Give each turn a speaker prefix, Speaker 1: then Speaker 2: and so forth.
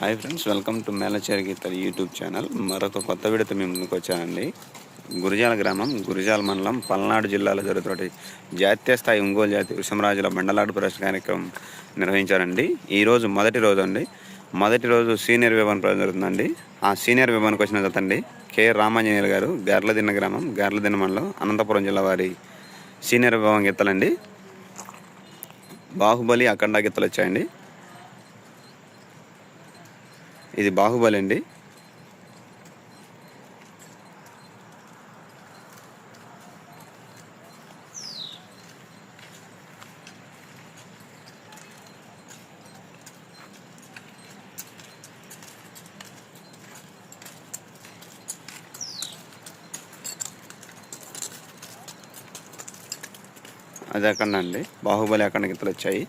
Speaker 1: Hi friends welcome to Melacheri Geethala YouTube channel. మరొక కొత్త విడత మేము ముందుకు వచ్చానండి. గురిజాల గ్రామం గురిజాల మండలం పల్నాడు జిల్లాలో జరుగుతున్న జాతీయ స్థాయి ఒంగోలు జాతి వృషమరాజుల బండలాడు ప్రదర్శన కార్యక్రమం నిర్వహించారండి. ఈరోజు మొదటి రోజు అండి. మొదటి రోజు సీనియర్ విభాగం ప్రదర్శన జరుగుతుందండి. ఆ సీనియర్ విభాగానికి వచ్చిన జతండి కె రామాంజనేయులు గారు గార్లదిన్న గ్రామం గార్లదిన్న మండలం అనంతపురం జిల్లా వారి సీనియర్ విభాగం గీతలండి. బాహుబలి అఖండ గీతలు వచ్చాయండి. ఇది బాహుబలి అండి అది అక్కడ అండి బాహుబలి అఖండ గీతలు వచ్చాయి